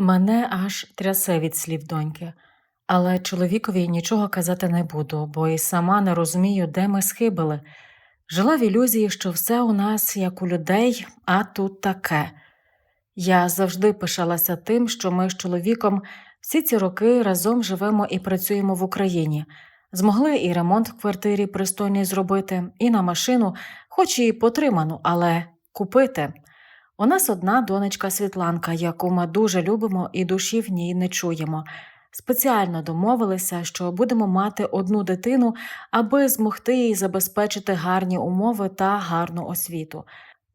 Мене аж трясе від слів доньки, але чоловікові нічого казати не буду, бо і сама не розумію, де ми схибили. Жила в ілюзії, що все у нас як у людей, а тут таке. Я завжди пишалася тим, що ми з чоловіком всі ці роки разом живемо і працюємо в Україні. Змогли і ремонт в квартирі пристойний зробити, і на машину, хоч і потриману, але купити. У нас одна донечка Світланка, яку ми дуже любимо і душі в ній не чуємо. Спеціально домовилися, що будемо мати одну дитину, аби змогти їй забезпечити гарні умови та гарну освіту.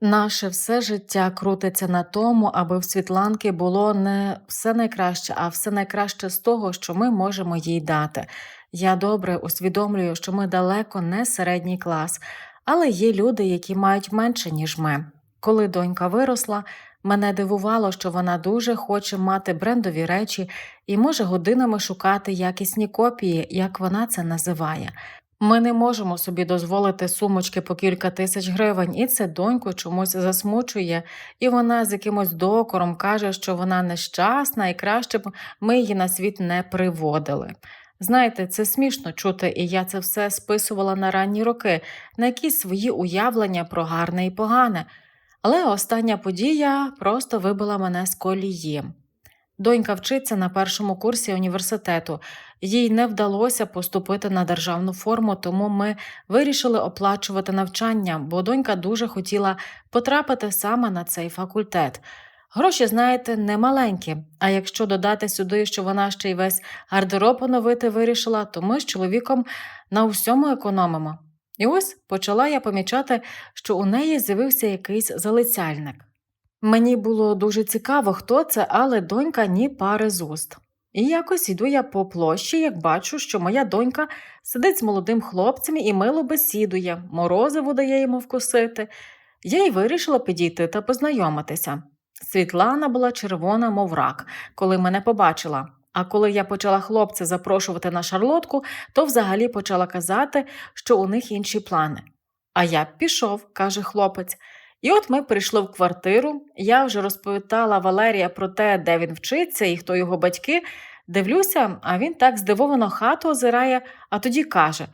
Наше все життя крутиться на тому, аби в Світланки було не все найкраще, а все найкраще з того, що ми можемо їй дати. Я добре усвідомлюю, що ми далеко не середній клас, але є люди, які мають менше, ніж ми. Коли донька виросла, мене дивувало, що вона дуже хоче мати брендові речі і може годинами шукати якісні копії, як вона це називає. Ми не можемо собі дозволити сумочки по кілька тисяч гривень, і це доньку чомусь засмучує, і вона з якимось докором каже, що вона нещасна і краще б ми її на світ не приводили. Знаєте, це смішно чути, і я це все списувала на ранні роки, на якісь свої уявлення про гарне і погане. Але остання подія просто вибила мене з колії. Донька вчиться на першому курсі університету. Їй не вдалося поступити на державну форму, тому ми вирішили оплачувати навчання, бо донька дуже хотіла потрапити саме на цей факультет. Гроші, знаєте, не маленькі, а якщо додати сюди, що вона ще й весь гардероб оновити вирішила, то ми з чоловіком на всьому економимо. І ось почала я помічати, що у неї з'явився якийсь залицяльник. Мені було дуже цікаво, хто це, але донька ні пари з уст. І якось йду я по площі, як бачу, що моя донька сидить з молодим хлопцем і мило бесідує, морозиво дає йому вкусити. Я й вирішила підійти та познайомитися. Світлана була червона, мов рак, коли мене побачила. А коли я почала хлопця запрошувати на шарлотку, то взагалі почала казати, що у них інші плани. А я пішов, каже хлопець. І от ми прийшли в квартиру. Я вже розповідала Валерія про те, де він вчиться і хто його батьки. Дивлюся, а він так здивовано хату озирає, а тоді каже: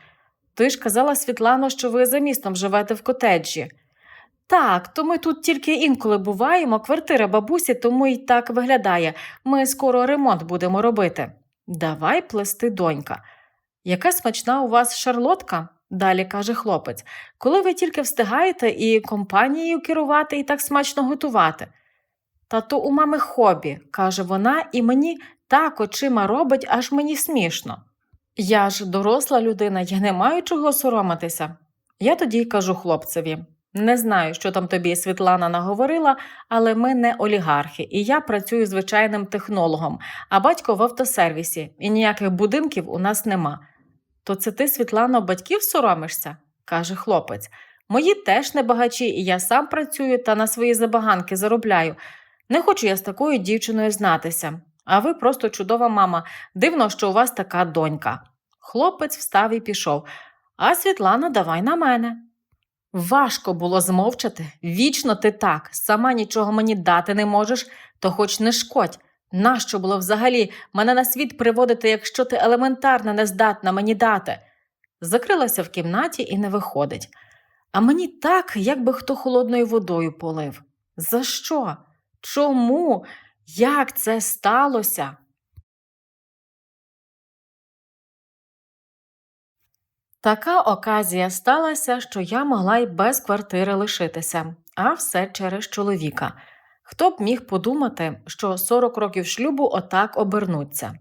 Ти ж казала, Світлано, що ви за містом живете в котеджі. Так, то ми тут тільки інколи буваємо, квартира бабусі, тому й так виглядає. Ми скоро ремонт будемо робити. Давай плести, донька. Яка смачна у вас шарлотка? Далі каже хлопець, коли ви тільки встигаєте і компанією керувати, і так смачно готувати. Та то у мами хобі, каже вона, і мені так очима робить, аж мені смішно. Я ж доросла людина, я не маю чого соромитися. Я тоді й кажу хлопцеві не знаю, що там тобі Світлана наговорила, але ми не олігархи, і я працюю звичайним технологом, а батько в автосервісі, і ніяких будинків у нас нема. То це ти, Світлано, батьків соромишся? каже хлопець. Мої теж не багачі, і я сам працюю та на свої забаганки заробляю. Не хочу я з такою дівчиною знатися. А ви просто чудова мама. Дивно, що у вас така донька. Хлопець встав і пішов. А Світлана, давай на мене. Важко було змовчати. Вічно ти так, сама нічого мені дати не можеш, то хоч не шкодь. Нащо було взагалі мене на світ приводити, якщо ти елементарно не здатна мені дати? Закрилася в кімнаті і не виходить. А мені так, як би хто холодною водою полив. За що? Чому? Як це сталося? Така оказія сталася, що я могла й без квартири лишитися, а все через чоловіка. Хто б міг подумати, що 40 років шлюбу отак обернуться.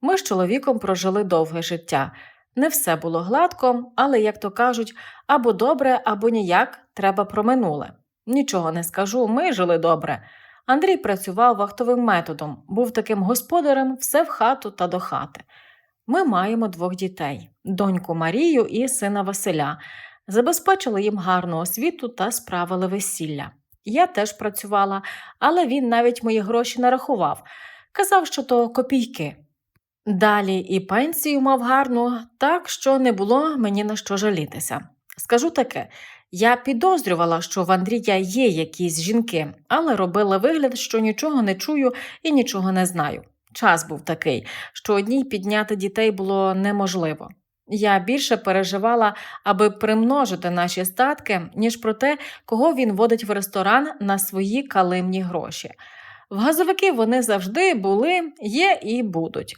Ми з чоловіком прожили довге життя. Не все було гладко, але, як то кажуть, або добре, або ніяк треба про минуле. Нічого не скажу, ми жили добре. Андрій працював вахтовим методом, був таким господарем все в хату та до хати. Ми маємо двох дітей доньку Марію і сина Василя, забезпечили їм гарну освіту та справили весілля. Я теж працювала, але він навіть мої гроші нарахував, казав, що то копійки. Далі і пенсію мав гарну, так що не було мені на що жалітися. Скажу таке: Я підозрювала, що в Андрія є якісь жінки, але робила вигляд, що нічого не чую і нічого не знаю. Час був такий, що одній підняти дітей було неможливо. Я більше переживала, аби примножити наші статки, ніж про те, кого він водить в ресторан на свої калимні гроші. В газовики вони завжди були, є і будуть.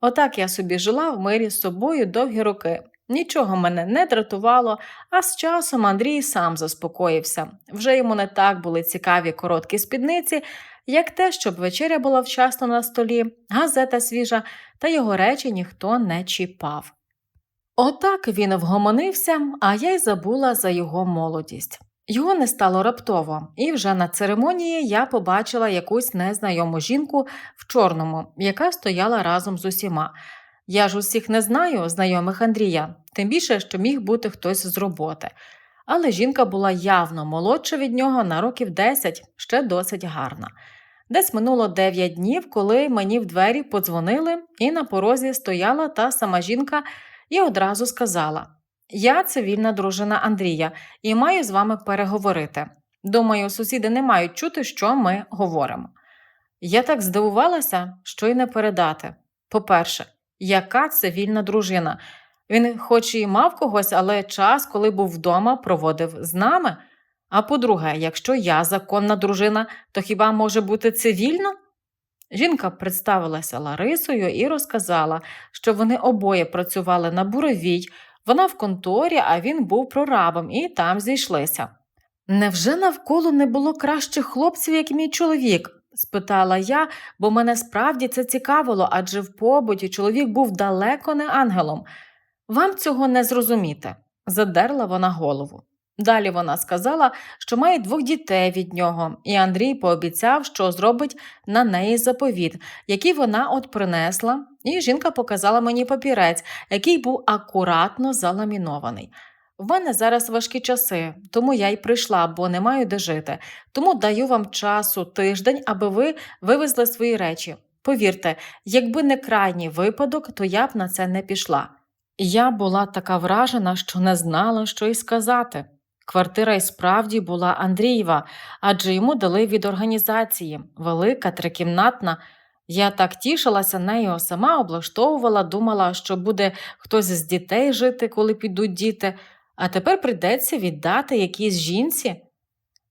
Отак я собі жила в мирі з собою довгі роки. Нічого мене не дратувало, а з часом Андрій сам заспокоївся. Вже йому не так були цікаві короткі спідниці, як те, щоб вечеря була вчасно на столі, газета свіжа, та його речі ніхто не чіпав. Отак він вгомонився, а я й забула за його молодість. Його не стало раптово, і вже на церемонії я побачила якусь незнайому жінку в чорному, яка стояла разом з усіма. Я ж усіх не знаю, знайомих Андрія, тим більше, що міг бути хтось з роботи. Але жінка була явно молодша від нього на років 10, ще досить гарна. Десь минуло 9 днів, коли мені в двері подзвонили, і на порозі стояла та сама жінка і одразу сказала: Я цивільна дружина Андрія і маю з вами переговорити. Думаю, сусіди не мають чути, що ми говоримо. Я так здивувалася, що й не передати. По-перше, яка цивільна дружина? Він, хоч і мав когось, але час, коли був вдома, проводив з нами. А по-друге, якщо я законна дружина, то хіба може бути цивільна? Жінка представилася Ларисою і розказала, що вони обоє працювали на буровій, вона в конторі, а він був прорабом, і там зійшлися. Невже навколо не було кращих хлопців, як мій чоловік? спитала я, бо мене справді це цікавило, адже в побуті чоловік був далеко не ангелом. Вам цього не зрозуміти, задерла вона голову. Далі вона сказала, що має двох дітей від нього, і Андрій пообіцяв, що зробить на неї заповіт, який вона от принесла, і жінка показала мені папірець, який був акуратно заламінований. В мене зараз важкі часи, тому я й прийшла, бо не маю де жити. Тому даю вам часу тиждень, аби ви вивезли свої речі. Повірте, якби не крайній випадок, то я б на це не пішла. Я була така вражена, що не знала, що й сказати. Квартира і справді була Андрієва, адже йому дали від організації велика, трикімнатна. Я так тішилася нею, сама облаштовувала, думала, що буде хтось з дітей жити, коли підуть діти, а тепер прийдеться віддати якійсь жінці.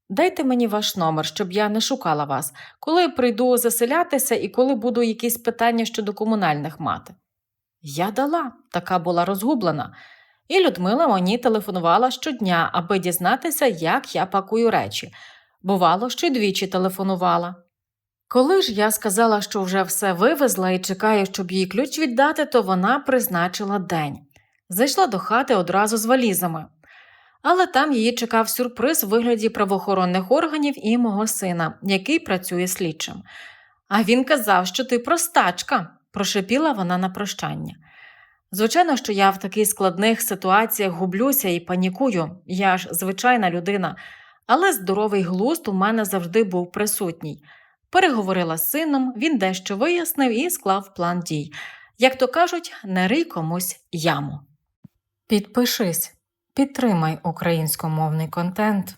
Дайте мені ваш номер, щоб я не шукала вас, коли прийду заселятися і коли буду якісь питання щодо комунальних мати. Я дала, така була розгублена. І Людмила мені телефонувала щодня, аби дізнатися, як я пакую речі. Бувало, що й двічі телефонувала. Коли ж я сказала, що вже все вивезла і чекаю, щоб їй ключ віддати, то вона призначила день. Зайшла до хати одразу з валізами. Але там її чекав сюрприз у вигляді правоохоронних органів і мого сина, який працює слідчим. А він казав, що ти простачка, прошепіла вона на прощання. Звичайно, що я в таких складних ситуаціях гублюся і панікую, я ж звичайна людина, але здоровий глузд у мене завжди був присутній. Переговорила з сином, він дещо вияснив і склав план дій. Як то кажуть, не рий комусь яму. Підпишись, підтримай українськомовний контент.